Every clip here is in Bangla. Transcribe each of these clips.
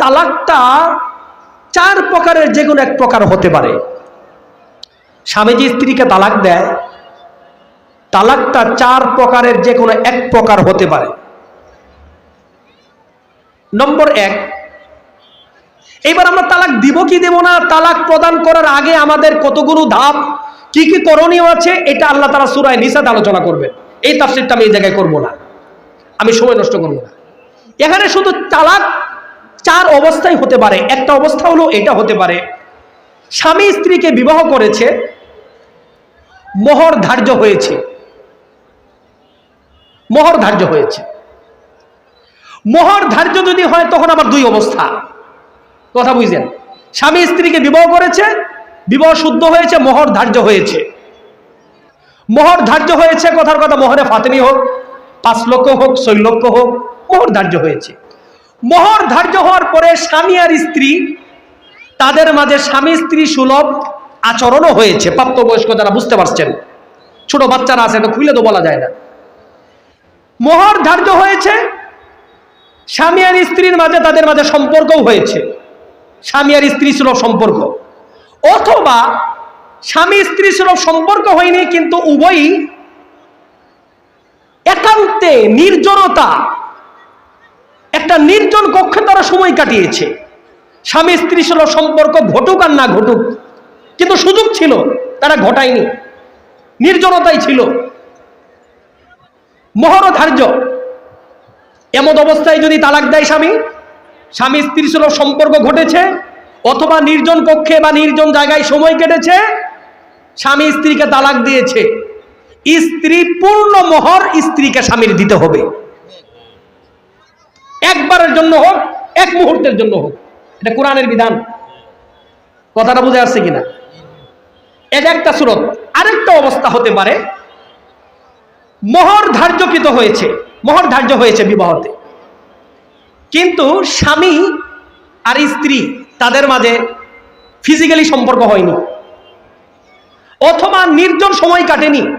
তালাকটা চার প্রকারের যে কোনো এক প্রকার হতে পারে। স্বামী যে স্ত্রীকে তালাক দেয়। তালাকটা চার প্রকারের যে কোনো এক প্রকার হতে পারে। নম্বর এক এইবার আমরা তালাক দিব কি দেব না? তালাক প্রদান করার আগে আমাদের কতগুলো ধাপ, কি কি করণীয় আছে, এটা আল্লাহ তারা সুরায় নিষাদ আলোচনা করবে এই তাফসিরটা আমি এই জায়গায় করব না। আমি সময় নষ্ট করব না। এখানে শুধু তালাক চার অবস্থাই হতে পারে। একটা অবস্থা হলো এটা হতে পারে। স্বামী স্ত্রীকে বিবাহ করেছে, মোহর ধার্য হয়েছে। মোহর ধার্য হয়েছে। মোহর ধার্য যদি হয়, তখন আবার দুই অবস্থা। কথা বুঝলেন? স্বামী স্ত্রীকে বিবাহ করেছে, বিবাহ শুদ্ধ হয়েছে, মোহর ধার্য হয়েছে। মোহর ধার্য হয়েছে, কথার কথা মোহরে ফাতেমি হোক, পাঁচ লক্ষ হোক, ছয় লক্ষ হোক, মোহর ধার্য হয়েছে। মোহর ধার্য হওয়ার পরে স্বামী আর স্ত্রী, তাদের মাঝে স্বামী স্ত্রী সুলভ আচরণও হয়েছে। প্রাপ্তবয়স্ক যারা বুঝতে পারছেন, ছোট বাচ্চারা আছে তো খুলে তো বলা যায় না। মোহর ধার্য হয়েছে, স্বামী আর স্ত্রীর মাঝে তাদের মাঝে সম্পর্কও হয়েছে। স্বামী আর স্ত্রী সুলভ সম্পর্ক। অথবা স্বামী স্ত্রী সুলভ সম্পর্ক হয়নি, কিন্তু উভয়ই একান্তে নির্জনতা একটা নির্জন কক্ষে তারা সময় কাটিয়েছে। স্বামী স্ত্রী সুলভ সম্পর্ক ঘটুক আর না ঘটুক, কিন্তু সুযোগ ছিল, তারা ঘটায়নি। নির্জনতাই ছিল। মহর ধার্য এমন অবস্থায় যদি তালাক দেয় স্বামী স্বামী স্ত্রী সুলভ সম্পর্ক ঘটেছে, অথবা নির্জন কক্ষে বা নির্জন জায়গায় সময় কেটেছে, স্বামী স্ত্রীকে তালাক দিয়েছে। স্ত্রী পূর্ণ মহর স্ত্রীকে স্বামীর দিতে হবে। একবারের জন্য হোক, এক মুহূর্তের জন্য হোক। এটা কোরআনের বিধান। কথাটা বুঝে আসছে কিনা? এটা একটা সুরত আরেকটা অবস্থা হতে পারে। মোহর ধার্যকৃত হয়েছে, মোহর ধার্য হয়েছে বিবাহতে। কিন্তু স্বামী আর স্ত্রী তাদের মাঝে ফিজিক্যালি সম্পর্ক হয়নি। অথবা নির্জন সময় কাটেনি।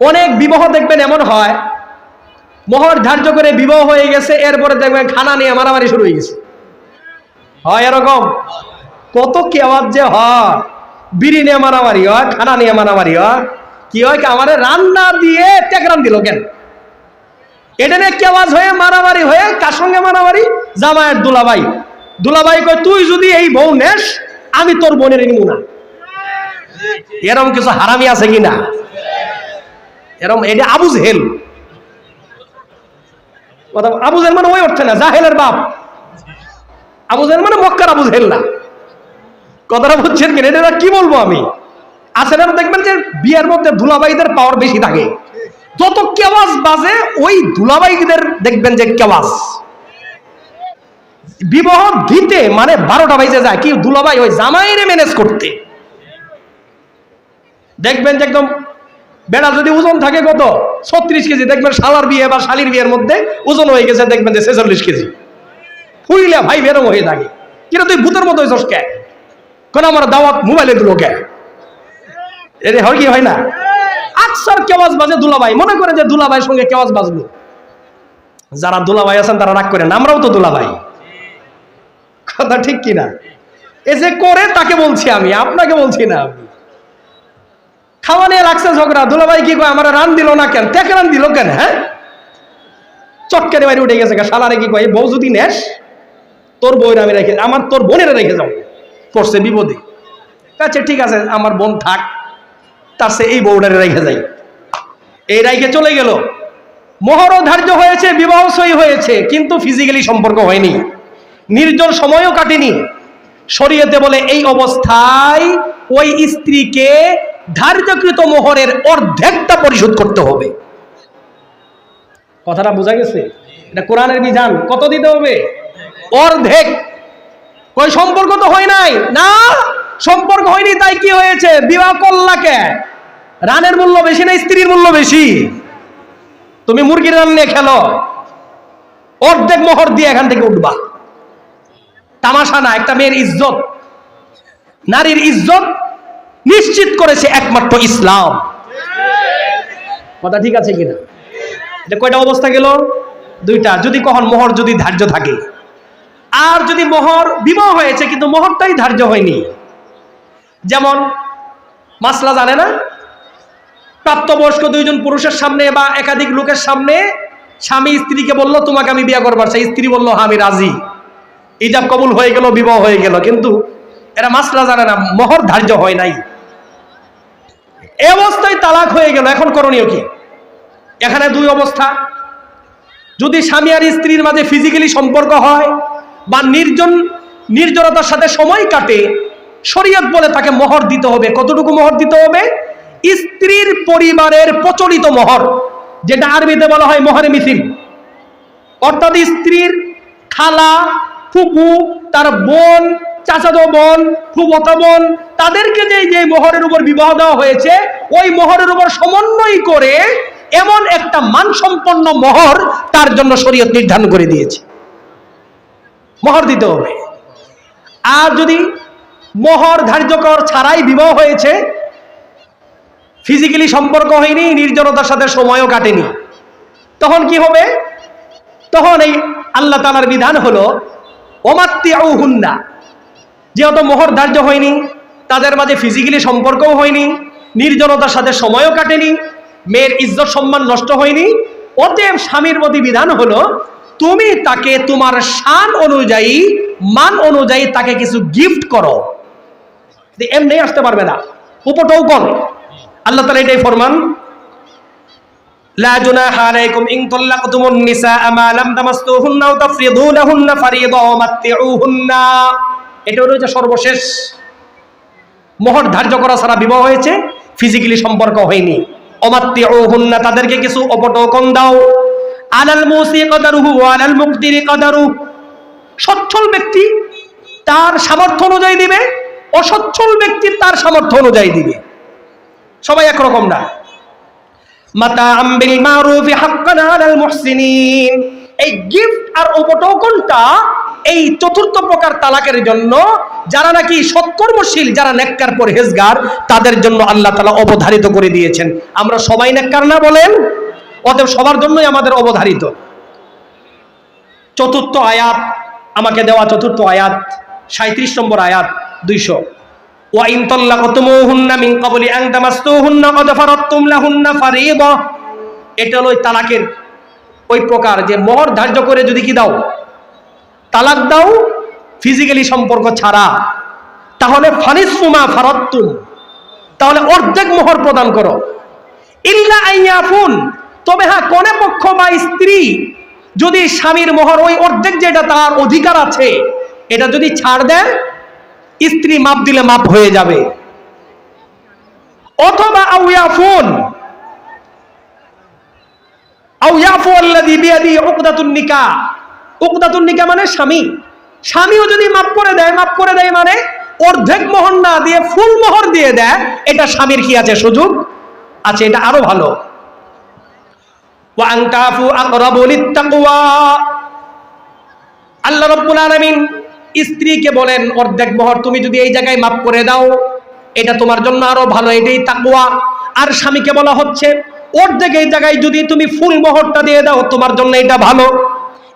অনেক বিবাহ দেখবেন এমন হয় মোহর ধার্য করে বিবাহ হয়ে গেছে, এরপরে দেখবেন খানা নিয়ে মারামারি শুরু হয়ে গেছে। হয় এরকম। কত কেওয়াজ যে হয়। বিড়ি নিয়ে মারামারি হয়, খানা নিয়ে মারামারি হয়। কি হয় কি আমারে রান্না দিয়ে টেকরান দিল কেন? এটা নিয়ে কেওয়াজ হয়ে মারামারি হয়ে কার সঙ্গে মারামারি? জামায়ের দুলাভাই। দুলাভাই কয়, তুই যদি এই বউ নেস, আমি তোর বোনের নিমু না। এরম কিছু হারামি আছে কিনা? এরম এটা আবুজ হেল কথা আবু জেল মানে ওই অর্থে না, জাহেলের বাপ। আবু জেল মানে মক্কার আবু জেল না। কথাটা বুঝছেন কিনা? এটা কি বলব আমি? আসলে দেখবেন যে বিয়ের মধ্যে ধুলাবাইদের পাওয়ার বেশি থাকে। যত কেওয়াজ বাজে, ওই ধুলাবাইদের দেখবেন যে কেওয়াজ। বিবাহ দিতে মানে বারোটা বাইজে যায়, কি দুলাবাই ওই জামাইরে ম্যানেজ করতে। দেখবেন যে একদম বেড়া যদি ওজন থাকে কত? ছত্রিশ কেজি। দেখবেন শালার বিয়ে বা শালির বিয়ের মধ্যে ওজন হয়ে গেছে, দেখবেন যে ছেচল্লিশ কেজি। ফুইলে ভাই বেরম হয়ে থাকে। কিনা তুই ভূতের মতো হয়েছস কে? কেন আমার দাওয়াত মোবাইলে দিল কে? এরে হয় কি, হয় না? আকসার কেওয়াজ বাজে দুলাভাই? মনে করে যে দুলাভাইয়ের সঙ্গে কেওয়াজ বাজলো? যারা দুলাভাই আছেন, তারা রাগ করেন। আমরাও তো দুলাভাই। কথা ঠিক কিনা? এ যে করে, তাকে বলছি আমি। আপনাকে বলছি না আমি। খাওয়া নিয়ে রাখছে ঝগড়া। দুলাভাই কি কয়, আমার রান দিল না কেন? টেকে রান দিল কেন হ্যাঁ? চটকারে বাড়ি উঠে গেছে সালারে কি কয় বউ যদি নেস, তোর বউয়ের আমি রেখে, আমার তোর বোনের রেখে যাও পড়ছে বিপদে। আচ্ছা ঠিক আছে, আমার বোন থাক, তার সে এই বউটারে রেখে যাই। এই রাইখে চলে গেল। মোহরও ধার্য হয়েছে, বিবাহ সই হয়েছে, কিন্তু ফিজিক্যালি সম্পর্ক হয়নি। নির্জন সময়ও কাটেনি। শরীয়তে বলে, এই অবস্থায় ওই স্ত্রীকে ধার্যকৃত মোহরের অর্ধেকটা পরিশোধ করতে হবে। কথাটা বোঝা গেছে? এটা কোরআনের বিধান। কত দিতে হবে? অর্ধেক। কই, সম্পর্ক তো হয় নাই? না, সম্পর্ক হয়নি, তাই কি হয়েছে? বিবাহ করলাকে রানের মূল্য বেশি না স্ত্রীর মূল্য বেশি? তুমি মুরগির রান নিয়ে খেলো। অর্ধেক মোহর দিয়ে এখান থেকে উঠবা। তামাশা না, একটা মেয়ের ইজ্জত। নারীর ইজ্জত নিশ্চিত করেছে একমাত্র ইসলাম। কথা ঠিক আছে কিনা? কয়টা অবস্থা গেল? দুইটা। যদি কখন মোহর, যদি ধার্য থাকে। আর যদি মোহর বিবাহ হয়েছে, কিন্তু মোহরটাই ধার্য হয়নি। যেমন মাসলা জানে না? প্রাপ্তবয়স্ক দুইজন পুরুষের সামনে বা একাধিক লোকের সামনে স্বামী স্ত্রীকে বলল, তোমাকে আমি বিয়ে করবার। চাই স্ত্রী বলল হ্যাঁ আমি রাজি। ইজাব কবুল হয়ে গেল, বিবাহ হয়ে গেল। কিন্তু এরা মাসলা জানে না, মোহর ধার্য হয় নাই। এ অবস্থায় তালাক হয়ে গেল। এখন করণীয় কি? এখানে দুই অবস্থা। যদি স্বামী আর স্ত্রীর মাঝে ফিজিক্যালি সম্পর্ক হয় বা নির্জন নির্জনতার সাথে সময় কাটে, শরীয়ত বলে তাকে মোহর দিতে হবে। কতটুকু মোহর দিতে হবে? স্ত্রীর পরিবারের প্রচলিত মোহর, যেটা আরবিতে বলা হয় মোহরে মিছিল অর্থাৎ স্ত্রীর খালা, ফুপু, তার বোন চাচাতো বোন ফুবতা বোন, তাদেরকে যে যে মোহরের উপর বিবাহ দেওয়া হয়েছে, ওই মোহরের উপর সমন্বয় করে এমন একটা মানসম্পন্ন মোহর তার জন্য শরীয়ত নির্ধারণ করে দিয়েছে। মোহর দিতে হবে। আর যদি মোহর ধার্য কর ছাড়াই বিবাহ হয়েছে ফিজিক্যালি সম্পর্ক হয়নি, নির্জনতার সাথে সময়ও কাটেনি, তখন কি হবে? তখন এই আল্লাহ তালার বিধান হলো অমাত্তি হুন্না যেহেতু মোহর ধার্য হয়নি তাদের মাঝে ফিজিক্যালি সম্পর্কও হয়নি নির্জনতার সাথে সময়ও কাটেনি মেয়ের ইজ্জত সম্মান নষ্ট হয়নি অতএব স্বামীর প্রতি বিধান হলো তুমি তাকে তোমার শান অনুযায়ী মান অনুযায়ী তাকে কিছু গিফট করো এমনি আসতে পারবে না উপটাও কর আল্লাহ তালা এটাই ফরমান لا جناح عليكم إن طلقتم النساء ما لم تمسوهن أو تفرضوا لهن فريضة ومتعوهن এটা হলো যে সর্বশেষ মোহর ধার্য করা ছাড়া বিবাহ হয়েছে ফিজিক্যালি সম্পর্ক হয়নি। অমাত্তি হন্যা তাদেরকে কিছু অপটোকন দাও। আলাল মুসি কদারুহু আলাল মুক্তির কদারু। সচ্ছল ব্যক্তি তার সামর্থ্য অনুযায়ী দিবে, অসচ্ছল ব্যক্তি তার সামর্থ্য অনুযায়ী দিবে। সবাই একরকম না। মাতা আম্বিল মারুফি হাক্কান আলাল মুহসিনিন। এই গিফট আর উপটোকনটা এই চতুর্থ প্রকার তালাকের জন্য যারা নাকি সৎকর্মশীল, যারা নেককার, পরহেজগার, তাদের জন্য আল্লাহ তালা অবধারিত করে দিয়েছেন। আমরা সবাই নেককার না বলেন? অতএব সবার জন্যই আমাদের অবধারিত। চতুর্থ আয়াত, আমাকে দেওয়া চতুর্থ আয়াত সাঁত্রিশ নম্বর আয়াত, দুইশো। এটা হলো তালাকের ওই প্রকার যে মোহর ধার্য করে যদি কি দাও তালাক দাও ফিজিক্যালি সম্পর্ক ছাড়া। তাহলে ফানিসুমা ফারাদতুম তাহলে অর্ধেক মোহর প্রদান করো। ইল্লা আইয়াফুন, তবে হ্যাঁ কোনে পক্ষ বা স্ত্রী, যদি স্বামীর মোহর ওই অর্ধেক যেটা তার অধিকার আছে, এটা যদি ছাড় দেন স্ত্রী মাপ দিলে মাপ হয়ে যাবে। অথবা আউয়াফুন, আউয়াফু আল্লাযী বিয়াদি উকদাতুন নিকাহ। উকদাতুন নিকাহ মানে স্বামী। স্বামীও যদি মাপ করে দেয় মাপ করে দেয় মানে অর্ধেক মোহর না দিয়ে ফুল মোহর দিয়ে দেয়, এটা স্বামীর কি আছে সুযোগ? আছে, এটা আরও ভালো। আল্লাহ রাব্বুল আলামিন স্ত্রীকে বলেন, অর্ধেক মোহর তুমি যদি এই জায়গায় মাফ করে দাও, এটা তোমার জন্য আরও ভালো, এটাই তাকুয়া আর স্বামীকে বলা হচ্ছে, অর্ধেক এই জায়গায় যদি তুমি ফুল মোহরটা দিয়ে দাও, তোমার জন্য এটা ভালো।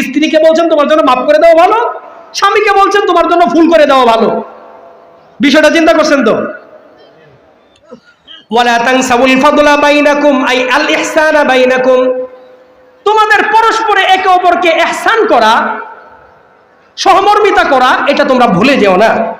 স্ত্রীকে বলছেন, তোমার জন্য মাফ করে দেওয়া ভালো, স্বামীকে বলছেন, তোমার জন্য ফুল করে দেওয়া ভালো। বিষয়টা চিন্তা করছেন তো? তোমাদের পরস্পরে একে অপরকে ইহসান করা, সহমর্মিতা করা, এটা তোমরা ভুলে যেও না।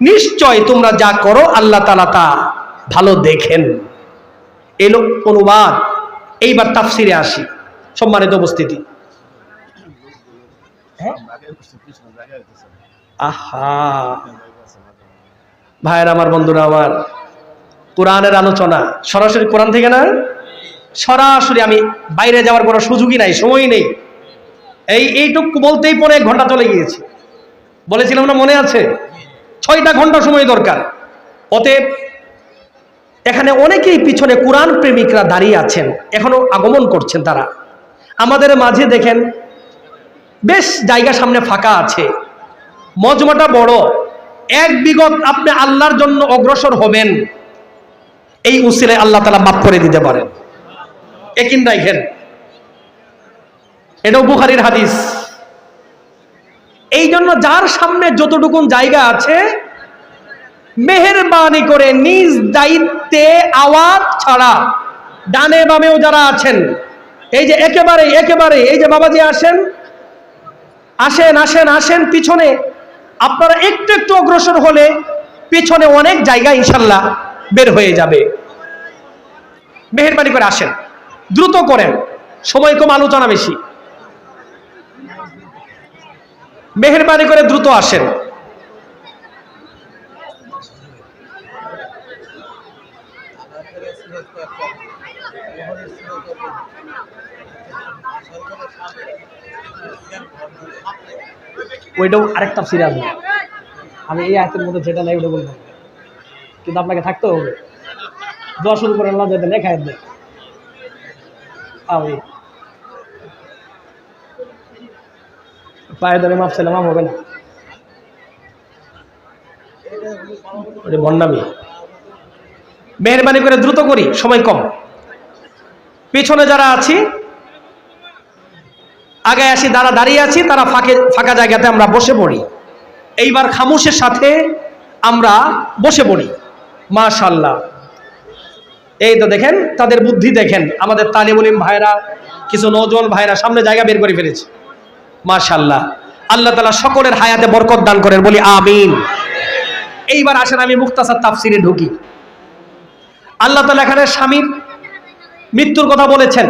নিশ্চয় তোমরা যা করো, আল্লাহ তাআলা তা ভালো দেখেন। এলো অনুবাদ। এইবার তাফসিরে আসি। সম্মানিত উপস্থিতি। হ্যাঁ? আহা। ভাইয়ের আমার বন্ধুরা, আমার কোরআনের আলোচনা। সরাসরি কোরআন থেকে না? সরাসরি আমি বাইরে যাওয়ার কোনো সুযোগই নাই সময় নেই। এই এইটুকু বলতেই পরে এক ঘণ্টা চলে গিয়েছে। বলেছিলাম না, মনে আছে? ছয়টা ঘণ্টা সময় দরকার। অতএব এখানে অনেকেই পিছনে কোরআন প্রেমিকরা দাঁড়িয়ে আছেন, এখনও আগমন করছেন তারা। আমাদের মাঝে দেখেন, বেশ জায়গা সামনে ফাঁকা আছে। মজমাটা বড়। এক বিগত আপনি আল্লাহর জন্য অগ্রসর হবেন। এই উসিলে আল্লাহ তালা মাফ করে দিতে পারেন। একিন রাখেন এটাও বুখারির হাদিস। এই জন্য যার সামনে যতটুকুন জায়গা আছে, মেহেরবানি করে নিজ দায়িত্বে আওয়াজ ছাড়া, ডানে বামেও যারা আছেন এই যে একেবারে একেবারে এই যে বাবাজি আসেন আসেন আসেন আসেন পিছনে। আপনারা একটু একটু অগ্রসর হলে পিছনে অনেক জায়গা ইনশাল্লাহ বের হয়ে যাবে। মেহরবানি করে আসেন। দ্রুত করেন। সময় কম, আলোচনা বেশি। মেহরবানি করে দ্রুত আসেন। ওইটাও আরেকটা ফিরে আসবে আমি এই আয়তের মধ্যে যেটা নাই ওটা বলব। কিন্তু আপনাকে থাকতে হবে। দশ শুরু করেন না যেতে লেখা দেয়। আমি পায়ে মাপ ছিলাম মাপ হবে না। ভণ্ডামি মেহরবানি করে দ্রুত করি, সময় কম। পেছনে যারা আছি, আগে আসি, যারা দাঁড়িয়ে আছি, তারা ফাঁকে, ফাঁকা জায়গাতে আমরা বসে পড়ি। এইবার খামুশের সাথে আমরা বসে পড়ি। মাশাল্লাহ এই তো দেখেন, তাদের বুদ্ধি দেখেন। আমাদের তালিমুলিম ভাইরা, কিছু নজন ভাইরা সামনে জায়গা বের করে ফেলেছে। মাশাল্লাহ আল্লাহ তালা সকলের হায়াতে বরকত দান করেন, বলি আমিন। এইবার আসেন আমি মুক্তাসার তাফসিরে ঢুকি। আল্লাহ তালা এখানে স্বামীর মৃত্যুর কথা বলেছেন।